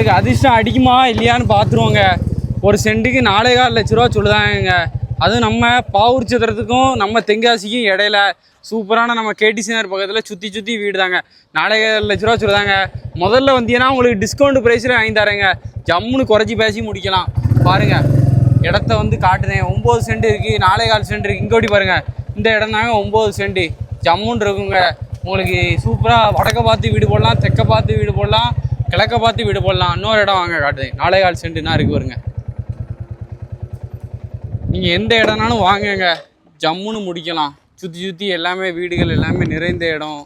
உங்களுக்கு அதிர்ஷ்டம் அடிக்குமா இல்லையான்னு பார்த்துருவோங்க. ஒரு சென்ட்டுக்கு நாலே கால் லட்ச ரூபா சொல்லுதாங்க அதுவும் நம்ம பாவூர் சத்திரத்துக்கும் நம்ம தென்காசிக்கும் இடையில சூப்பரான நம்ம கேடிசிஆர் பக்கத்தில் சுற்றி சுற்றி வீடு தாங்க நாலே கால் லட்ச ரூபா சொல்லுதாங்க. முதல்ல வந்தீங்கன்னா உங்களுக்கு டிஸ்கவுண்ட் ப்ரைஸில் வாங்கி தரேங்க. ஜம்முன்னு குறைச்சி பேசி முடிக்கலாம். பாருங்கள் இடத்த வந்து காட்டுறேன் ஒம்பது சென்ட் இருக்குது நாலே கால் சென்ட் இருக்குது இங்கோடி பாருங்க. இந்த இடம் தாங்க ஒம்பது சென்ட். ஜம்முன்னு இருக்குங்க. உங்களுக்கு சூப்பராக வடக்க பார்த்து வீடு போடலாம் தெற்க பார்த்து வீடு போடலாம். கிழக்க பார்த்து வீடு போடலாம். இன்னொரு இடம் வாங்க காட்டுது. நாலே கால் சென்ட்டுனா இருக்கு வருங்க நீங்கள் எந்த இடம்னாலும் வாங்குங்க. ஜம்முன்னு முடிக்கலாம். சுற்றி சுற்றி எல்லாமே வீடுகள் எல்லாமே நிறைந்த இடம்.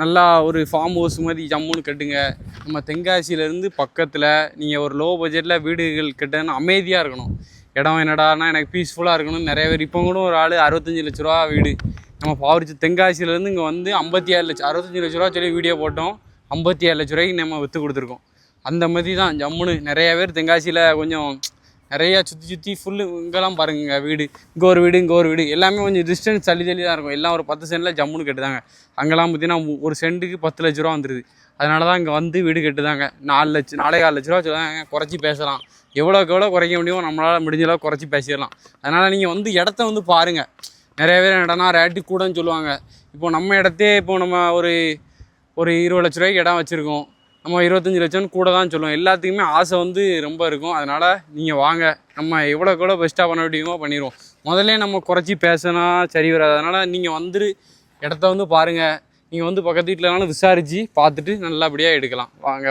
நல்லா ஒரு ஃபார்ம் ஹவுஸ் மாதிரி ஜம்முன்னு கட்டுங்க. நம்ம தென்காசியிலேருந்து பக்கத்தில் நீங்கள் ஒரு லோ பட்ஜெட்டில் வீடுகள் கட்டணும் அமைதியாக இருக்கணும். இடம் என்னடான்னா எனக்கு பீஸ்ஃபுல்லாக இருக்கணும் நிறைய பேர். இப்போ கூட ஒரு ஆள் அறுபத்தஞ்சி லட்ச ரூபா வீடு. நம்ம பாவரிச்சு தென்காசியிலேருந்து இங்கே வந்து ஐம்பத்தி ஏழு லட்சம் அறுபத்தஞ்சி லட்ச ரூபா சொல்லி வீடியோ போட்டோம். ஐம்பத்தி ஏழு லட்ச ரூபாய்க்கு நம்ம விற்று கொடுத்துருக்கோம். அந்த மாதிரி தான் ஜம்முன்னு நிறைய பேர் தென்காசியில் கொஞ்சம் நிறையா சுற்றி சுற்றி ஃபுல்லு இங்கெல்லாம் பாருங்க வீடு. இங்கே ஒரு வீடு இங்கே ஒரு வீடு. எல்லாமே கொஞ்சம் டிஸ்டன்ஸ் தள்ளி தள்ளி தான் இருக்கும். எல்லாம் ஒரு பத்து சென்டில் ஜம்முன்னு கட்டுதாங்க. அங்கெல்லாம் பார்த்தீங்கன்னா ஒரு சென்ட்டுக்கு பத்து லட்ச ரூபா வந்துடுது அதனால தான் இங்கே வந்து வீடு கட்டுதாங்க. நாலு லட்சம் நாலே கால் லட்ச ரூபா சொல்லுவாங்க குறைச்சி பேசலாம். எவ்வளோக்கு எவ்வளோ குறைக்க முடியுமோ நம்மளால் முடிஞ்சளவு குறைச்சி பேசிடலாம். அதனால் நீங்கள் வந்து இடத்த வந்து பாருங்கள் நிறைய பேர் என்னடனா ரேட்டு கூடன்னு சொல்லுவாங்க. இப்போ நம்ம இடத்தே இப்போ நம்ம ஒரு ஒரு இருபது லட்ச ரூபாய்க்கு இடம் வச்சுருக்கோம். நம்ம இருபத்தஞ்சி லட்சம்னு கூட தான் சொல்லுவோம். எல்லாத்துக்குமே ஆசை வந்து ரொம்ப இருக்கும். அதனால் நீங்கள் வாங்க. நம்ம எவ்வளோக்கு எவ்வளோ பெஸ்ட்டாக பண்ண முடியுமோ பண்ணிடுவோம். முதல்ல நம்ம குறைச்சி பேசினா சரி வராது. அதனால் நீங்கள் வந்துரு இடத்த வந்து பாருங்கள் நீங்கள் வந்து பக்கத்து வீட்டிலனாலும் விசாரித்து பார்த்துட்டு நல்லபடியாக எடுக்கலாம். வாங்க.